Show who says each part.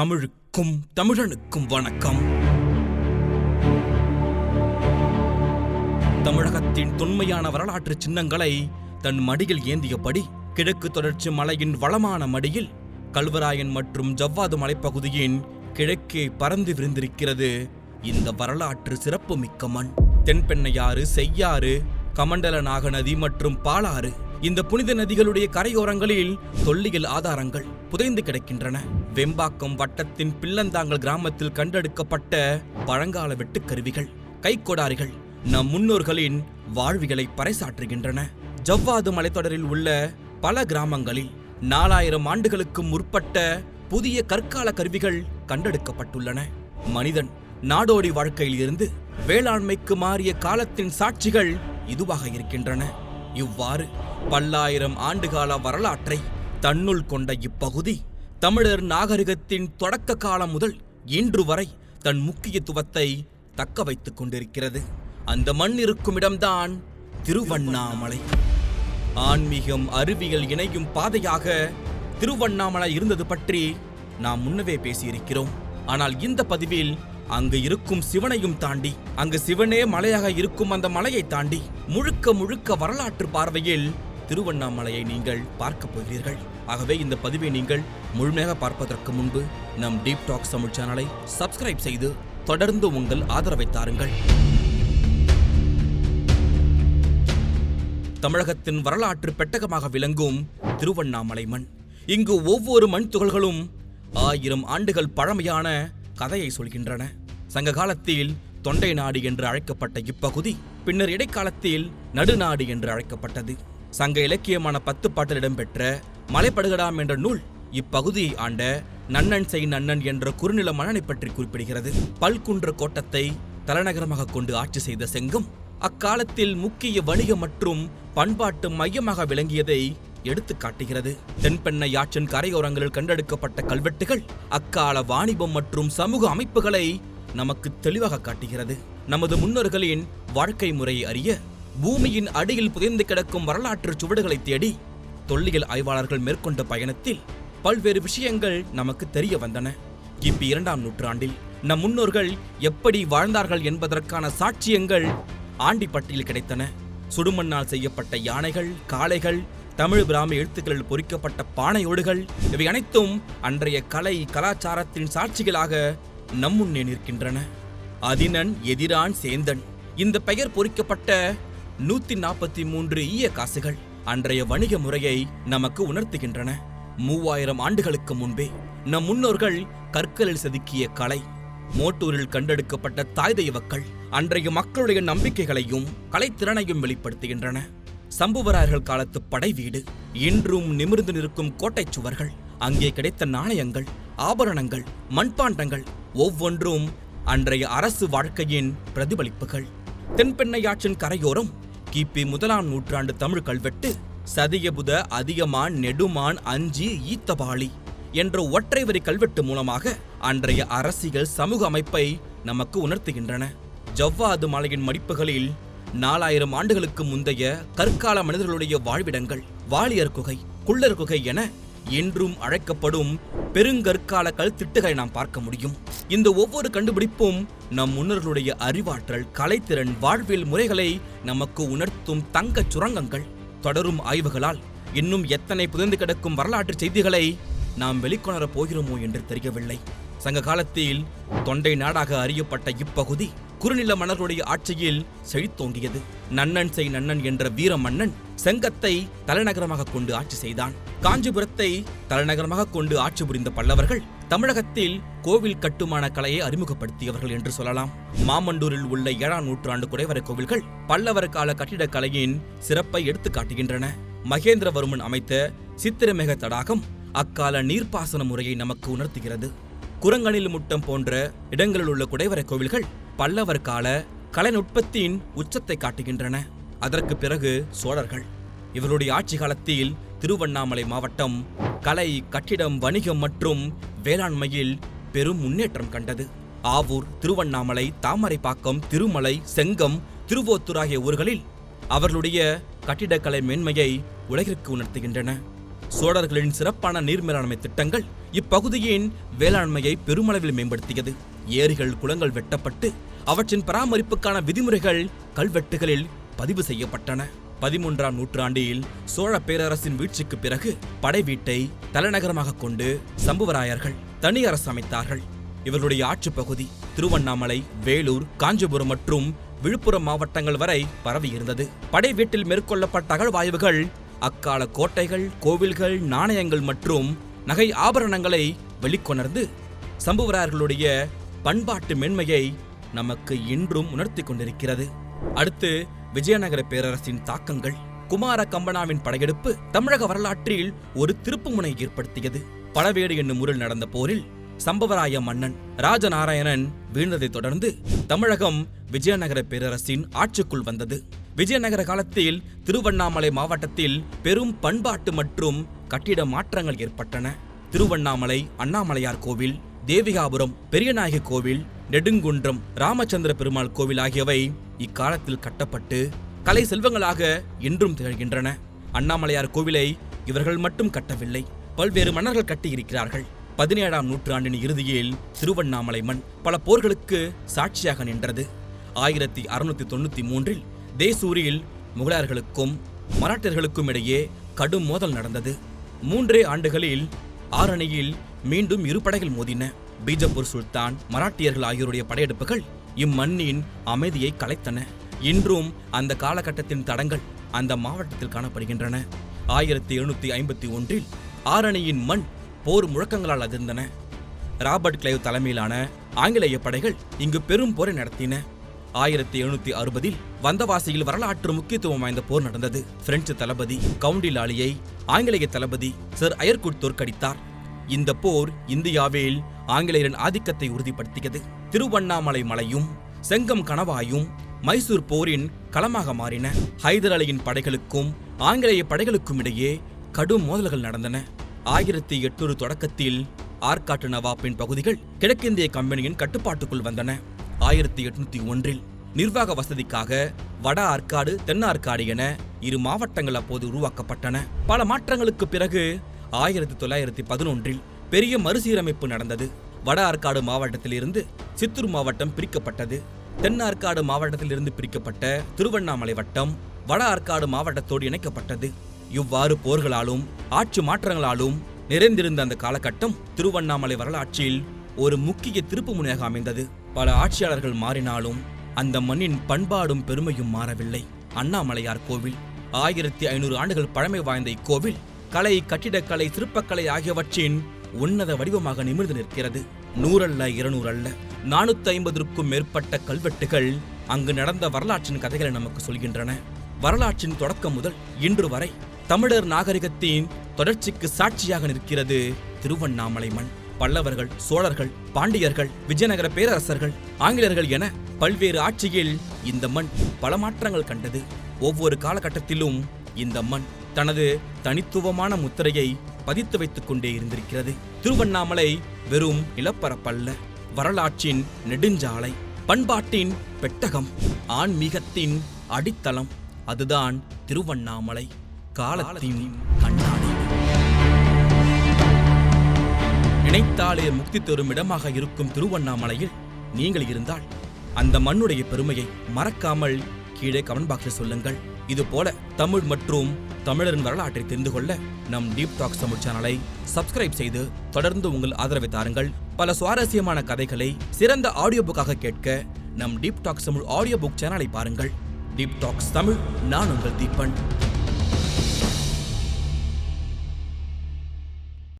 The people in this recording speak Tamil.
Speaker 1: தமிழுக்கும் தமிழனுக்கும் வணக்கம். தமிழகத்தின் தொன்மையான வரலாற்று சின்னங்களை தன் மடியில் ஏந்தியபடி கிழக்கு தொடர்ச்சி மலையின் வளமான மடியில் கல்வராயன் மற்றும் ஜவ்வாது மலைப்பகுதியின் கிழக்கே பறந்து விரிந்திருக்கிறது இந்த வரலாற்று சிறப்புமிக்க மண். தென்பெண்ணையாறு செய்யாறு கமண்டல நாகநதி மற்றும் பாலாறு இந்த புனித நதிகளுடைய கரையோரங்களில் தொல்லியல் ஆதாரங்கள் புதைந்து கிடக்கின்றன. வெம்பாக்கம் வட்டத்தின் பில்லந்தாங்கல் கிராமத்தில் கண்டெடுக்கப்பட்ட பழங்கால வெட்டுக்கருவிகள் கைக்கொடாரிகள் நம் முன்னோர்களின் வாழ்விகளை பறைசாற்றுகின்றன. ஜவ்வாது மலைத்தொடரில் உள்ள பல கிராமங்களில் நாலாயிரம் ஆண்டுகளுக்கு முற்பட்ட புதிய கற்கால கருவிகள் கண்டெடுக்கப்பட்டுள்ளன. மனிதன் நாடோடி வாழ்க்கையில் இருந்து வேளாண்மைக்கு மாறிய காலத்தின் சாட்சிகள் இதுவாக இருக்கின்றன. இவ்வாறு பல்லாயிரம் ஆண்டுகால வரலாற்றை தன்னுள் கொண்ட இப்பகுதி தமிழர் நாகரிகத்தின் தொடக்க காலம் முதல் இன்று வரை தன் முக்கியத்துவத்தை தக்க வைத்துக் கொண்டிருக்கிறது. அந்த மண் இருக்கும் இடம்தான் திருவண்ணாமலை. ஆன்மீகம் அறிவியல் இணையும் பாதையாக திருவண்ணாமலை இருந்தது பற்றி நாம் முன்னவே பேசியிருக்கிறோம். ஆனால் இந்த பதிவில் அங்கு இருக்கும் சிவனையும் தாண்டி அங்கு சிவனே மலையாக இருக்கும் அந்த மலையை தாண்டி முழுக்க முழுக்க வரலாற்று பார்வையில் திருவண்ணாமலையை நீங்கள் பார்க்க போகிறீர்கள். ஆகவே இந்த பதிவை நீங்கள் முழுமையாக பார்ப்பதற்கு முன்பு நம் டீப் டாக் தமிழ் சேனலை சப்ஸ்கிரைப் செய்து தொடர்ந்து உங்கள் ஆதரவை தாருங்கள். தமிழகத்தின் வரலாற்று பெட்டகமாக விளங்கும் திருவண்ணாமலை மண். இங்கு ஒவ்வொரு மண் துகள்களும் ஆயிரம் ஆண்டுகள் பழமையான கதையை சொல்கின்றன. சங்க காலத்தில் தொண்டை நாடு என்று அழைக்கப்பட்ட இப்பகுதி பின்னர் இடைக்காலத்தில் நடுநாடு என்று அழைக்கப்பட்டது. சங்க இலக்கியமான பத்து பாட்டில் இடம்பெற்ற மலைப்படுகடாம் என்ற நூல் இப்பகுதியை ஆண்ட நன்னன் செய் நன்னன் என்ற குறுநில மன்னனை பற்றி குறிப்பிடுகிறது. பல்குன்ற கோட்டத்தை தலைநகரமாக கொண்டு ஆட்சி செய்த செங்கம் அக்காலத்தில் முக்கிய வணிக மற்றும் பண்பாட்டு மையமாக விளங்கியதை எடுத்து காட்டுகிறது. தென்பெண்ணை ஆற்றின் கரையோரங்களில் கண்டெடுக்கப்பட்ட கல்வெட்டுகள் அக்கால வாணிபம் மற்றும் சமூக அமைப்புகளை நமக்கு தெளிவாக காட்டுகிறது. நமது முன்னோர்களின் வாழ்க்கை முறையை அறிய பூமியின் அடியில் புதைந்து கிடக்கும் வரலாற்று சுவடுகளை தேடி தொல்லியல் ஆய்வாளர்கள் மேற்கொண்ட பயணத்தில் பல்வேறு விஷயங்கள் நமக்கு தெரிய வந்தன. கிபி இரண்டாம் நூற்றாண்டில் நம் முன்னோர்கள் எப்படி வாழ்ந்தார்கள் என்பதற்கான சாட்சியங்கள் ஆண்டிப்பட்டியில் கிடைத்தன. சுடுமண்ணால் செய்யப்பட்ட யானைகள் காளைகள் தமிழ் பிராமி எழுத்துக்களில் பொறிக்கப்பட்ட பானையோடுகள் இவை அனைத்தும் அன்றைய கலை கலாச்சாரத்தின் சாட்சிகளாக நம்முன்னே நிற்கின்றன. அதினன் எதிரான் சேந்தன். இந்த பெயர் பொறிக்கப்பட்ட நூத்தி நாற்பத்தி மூன்று ஈய காசுகள் அன்றைய வணிக முறையை நமக்கு உணர்த்துகின்றன. மூவாயிரம் ஆண்டுகளுக்கு முன்பே நம் முன்னோர்கள் கற்களில் செதுக்கிய கலை மோட்டூரில் கண்டெடுக்கப்பட்ட தாய் தெய்வக்கள் அன்றைய மக்களுடைய நம்பிக்கைகளையும் கலைத்திறனையும் வெளிப்படுத்துகின்றன. சம்புவராயர்கள் காலத்து படை வீடு இன்றும் நிமிர்ந்து நிற்கும் கோட்டைச் சுவர்கள் அங்கே கிடைத்த நாணயங்கள் ஆபரணங்கள் மண்பாண்டங்கள் ஒவ்வொன்றும் அன்றைய அரசு வாழ்க்கையின் பிரதிபலிப்புகள். தென்பெண்ணையாற்றின் கரையோரம் கிபி முதலாம் நூற்றாண்டு தமிழ் கல்வெட்டு சதியபுத அதிகமான் நெடுமான் அஞ்சி ஈத்தபாளி என்ற ஒற்றை வரி கல்வெட்டு மூலமாக அன்றைய அரசியல் சமூக அமைப்பை நமக்கு உணர்த்துகின்றன. ஜவ்வாது மலையின் மடிப்புகளில் நாலாயிரம் ஆண்டுகளுக்கு முந்தைய கற்கால மனிதர்களுடைய வாழ்விடங்கள் வாளியர் குகை குள்ளர் குகை என இன்றும் அழைக்கப்படும் பெருங்கற்கால கல் திட்டுகளை நாம் பார்க்க முடியும். இந்த ஒவ்வொரு கண்டுபிடிப்பும் நம் முன்னர்களுடைய அறிவாற்றல் கலைத்திறன் வாழ்வியல் முறைகளை நமக்கு உணர்த்தும் தங்கச் சுரங்கங்கள். தொடரும் ஆய்வுகளால் இன்னும் எத்தனை புதைந்து கிடக்கும் வரலாற்று செய்திகளை நாம் வெளிக்கொணரப் போகிறோமோ என்று தெரியவில்லை. சங்க காலத்தில் தொண்டை நாடாக அறியப்பட்ட இப்பகுதி குறுநில மன்னர்களுடைய ஆட்சியில் செழித்தோங்கியது. நன்னன் செய் நன்னன் என்ற வீர மன்னன் செங்கத்தை தலைநகரமாக கொண்டு ஆட்சி செய்தான். காஞ்சிபுரத்தை தலைநகரமாக கொண்டு ஆட்சி புரிந்த பல்லவர்கள் தமிழகத்தில் கோவில் கட்டுமான கலையை அறிமுகப்படுத்தியவர்கள் என்று சொல்லலாம். மாமண்டூரில் உள்ள ஏழாம் நூற்றாண்டு குடைவர கோவில்கள் பல்லவர் கால கட்டிடக்கலையின் சிறப்பை எடுத்து காட்டுகின்றன. மகேந்திரவர்மன் அமைத்த சித்திரமேக தடாகம் அக்கால நீர்ப்பாசன முறையை நமக்கு உணர்த்துகிறது. குரங்கணில் முட்டம் போன்ற இடங்களில் உள்ள குடைவர கோவில்கள் பல்லவர் கால கலைநுட்பத்தின் உச்சத்தை காட்டுகின்றன. அதற்கு பிறகு சோழர்கள் இவருடைய ஆட்சி காலத்தில் திருவண்ணாமலை மாவட்டம் கலை கட்டிடம் வணிகம் மற்றும் வேளாண்மையில் பெரும் முன்னேற்றம் கண்டது. ஆவூர் திருவண்ணாமலை தாமரைப்பாக்கம் திருமலை செங்கம் திருவோத்தூர் ஆகிய ஊர்களில் அவர்களுடைய கட்டிடக்கலை மேன்மையை உலகிற்கு உணர்த்துகின்றன. சோழர்களின் சிறப்பான நீர் மேலாண்மை திட்டங்கள் இப்பகுதியின் வேளாண்மையை பெருமளவில் மேம்படுத்தியது. ஏரிகள் குளங்கள் வெட்டப்பட்டு அவற்றின் பராமரிப்புக்கான விதிமுறைகள் கல்வெட்டுகளில் பதிவு செய்யப்பட்டன. பதிமூன்றாம் நூற்றாண்டில் சோழ பேரரசின் வீழ்ச்சிக்கு பிறகு படை வீட்டை தலைநகரமாக கொண்டு சம்புவராயர்கள் தனி அரசு அமைத்தார்கள். இவர்களுடைய ஆட்சி பகுதி திருவண்ணாமலை வேலூர் காஞ்சிபுரம் மற்றும் விழுப்புரம் மாவட்டங்கள் வரை பரவியிருந்தது. படை வீட்டில் மேற்கொள்ளப்பட்ட அகழ்வாய்வுகள் அக்கால கோட்டைகள் கோவில்கள் நாணயங்கள் மற்றும் நகை ஆபரணங்களை வெளிக்கொணர்ந்து சம்புவராயர்களுடைய பண்பாட்டு மென்மையை நமக்கு இன்றும் உணர்த்தி கொண்டிருக்கிறது. அடுத்து விஜயநகர பேரரசின் தாக்கங்கள் குமார கம்பனாவின் படையெடுப்பு தமிழக வரலாற்றில் ஒரு திருப்புமுனை ஏற்படுத்தியது. பழவேடு என்னும் ஊரில் நடந்த போரில் சம்பவராய மன்னன் ராஜநாராயணன் வீழ்ந்ததைத் தொடர்ந்து தமிழகம் விஜயநகர பேரரசின் ஆட்சிக்குள் வந்தது. விஜயநகர காலத்தில் திருவண்ணாமலை மாவட்டத்தில் பெரும் பண்பாட்டு மற்றும் கட்டிட மாற்றங்கள் ஏற்பட்டன. திருவண்ணாமலை அண்ணாமலையார் கோவில் தேவிகாபுரம் பெரியநாயகி கோவில் நெடுங்குன்றம் ராமச்சந்திர பெருமாள் கோவில் ஆகியவை இக்காலத்தில் கட்டப்பட்டு கலை செல்வங்களாக இன்றும் திகழ்கின்றன. அண்ணாமலையார் கோவிலை இவர்கள் மட்டும் கட்டவில்லை பல்வேறு மன்னர்கள் கட்டியிருக்கிறார்கள். பதினேழாம் நூற்றாண்டின் இறுதியில் திருவண்ணாமலை மண் பல போர்களுக்கு சாட்சியாக நின்றது. ஆயிரத்தி அறுநூத்தி தொண்ணூத்தி மூன்றில் தேசூரில் முகலாயர்களுக்கும் மராட்டியர்களுக்கும் இடையே கடும் மோதல் நடந்தது. மூன்றே ஆண்டுகளில் ஆரணியில் மீண்டும் இரு படைகள் மோதின. பீஜப்பூர் சுல்தான் மராட்டியர்கள் ஆகியோருடைய படையெடுப்புகள் இம்மண்ணின் அமைதியை கலைத்தன. இன்றும் அந்த காலகட்டத்தின் தடங்கள் அந்த மாவட்டத்தில் காணப்படுகின்றன. ஆயிரத்தி எழுநூத்தி ஐம்பத்தி ஒன்றில் ஆரணியின் மண் போர் முழக்கங்களால் அதிர்ந்தன. ராபர்ட் கிளைவ் தலைமையிலான ஆங்கிலேய படைகள் இங்கு பெரும் போரை நடத்தின. ஆயிரத்தி எழுநூத்தி அறுபதில் வந்தவாசியில் வரலாற்று முக்கியத்துவம் வாய்ந்த போர் நடந்தது. பிரெஞ்சு தளபதி கவுண்டிலாலியை ஆங்கிலேய தளபதி சர் அயர்குட் தோற்கடித்தார். இந்த போர் இந்தியாவில் ஆங்கிலேயரின் ஆதிக்கத்தை உறுதிப்படுத்தியது. திருவண்ணாமலை மலையும் செங்கம் கணவாயும் மைசூர் போரின் களமாக மாறின. ஹைதர் அலியின் படைகளுக்கும் ஆங்கிலேய படைகளுக்கும் இடையே கடும் மோதல்கள் நடந்தன. ஆயிரத்தி எட்நூறு தொடக்கத்தில் ஆற்காட்டு நவாப்பின் பகுதிகள் கிழக்கிந்திய கம்பெனியின் கட்டுப்பாட்டுக்குள் வந்தன. ஆயிரத்தி எட்நூத்தி ஒன்றில் நிர்வாக வசதிக்காக வட ஆற்காடு தென் ஆற்காடு என இரு மாவட்டங்கள் அப்போது உருவாக்கப்பட்டன. பல மாற்றங்களுக்கு பிறகு ஆயிரத்தி தொள்ளாயிரத்தி பதினொன்றில் பெரிய மறுசீரமைப்பு நடந்தது. வட ஆற்காடு மாவட்டத்திலிருந்து சித்தூர் மாவட்டம் பிரிக்கப்பட்டது. தென் ஆற்காடு மாவட்டத்திலிருந்து பிரிக்கப்பட்ட திருவண்ணாமலை வட்டம் வட ஆற்காடு மாவட்டத்தோடு இணைக்கப்பட்டது. இவ்வாறு போர்களாலும் ஆட்சி மாற்றங்களாலும் நிறைந்திருந்த அந்த காலகட்டம் திருவண்ணாமலை வரலாற்றில் ஒரு முக்கிய திருப்பு முனையாக அமைந்தது. பல ஆட்சியாளர்கள் மாறினாலும் அந்த மண்ணின் பண்பாடும் பெருமையும் மாறவில்லை. அண்ணாமலையார் கோவில் ஆயிரத்தி ஐநூறு ஆண்டுகள் பழமை வாய்ந்த இக்கோவில் கலை கட்டிடக்கலை சிற்பக்கலை ஆகியவற்றின் உன்னத வடிவமாக நிமிர்ந்து நிற்கிறது. நூறல்ல இருநூறு அல்ல நானூத்தி ஐம்பதற்கும் மேற்பட்ட கல்வெட்டுகள் அங்கு நடந்த வரலாற்றின் கதைகளை நமக்கு சொல்கின்றன. வரலாற்றின் தொடக்கம் முதல் இன்று வரை தமிழர் நாகரிகத்தின் தொடர்ச்சிக்கு சாட்சியாக நிற்கிறது திருவண்ணாமலை மண். பல்லவர்கள் சோழர்கள் பாண்டியர்கள் விஜயநகர பேரரசர்கள் ஆங்கிலேயர்கள் என பல்வேறு ஆட்சியில் இந்த மண் பல மாற்றங்கள் கண்டது. ஒவ்வொரு காலகட்டத்திலும் இந்த மண் தனது தனித்துவமான முத்திரையை பதித்து வைத்துக் கொண்டே இருந்திருக்கிறது. திருவண்ணாமலை வெறும் நிலப்பரப்பல்ல வரலாற்றின் நெடுஞ்சாலை பண்பாட்டின் பெட்டகம் ஆன்மீகத்தின் அடித்தளம் அதுதான் திருவண்ணாமலை காலத்தின் கண்ணாடி. நினைத்தாலே முக்தி தரும் இடமாக இருக்கும் திருவண்ணாமலையில் நீங்கள் இருந்தால் அந்த மண்ணுடைய பெருமையை மறக்காமல் கீழே கமெண்ட் பாக்ஸில் சொல்லுங்கள். இது போல தமிழ் மற்றும் தமிழரின் வரலாற்றை தெரிந்து கொள்ள நம் டீப் டாக்ஸ் தமிழ் சேனலை சப்ஸ்கிரைப் செய்து தொடர்ந்து உங்கள் ஆதரவை தாருங்கள். பல சுவாரஸ்யமான கதைகளை சிறந்த ஆடியோ புக்காக கேட்க நம் deep talks Tamil audio book சேனலை பாருங்கள். டீப் டாக்ஸ் தமிழ் நான் உங்கள் தீபன்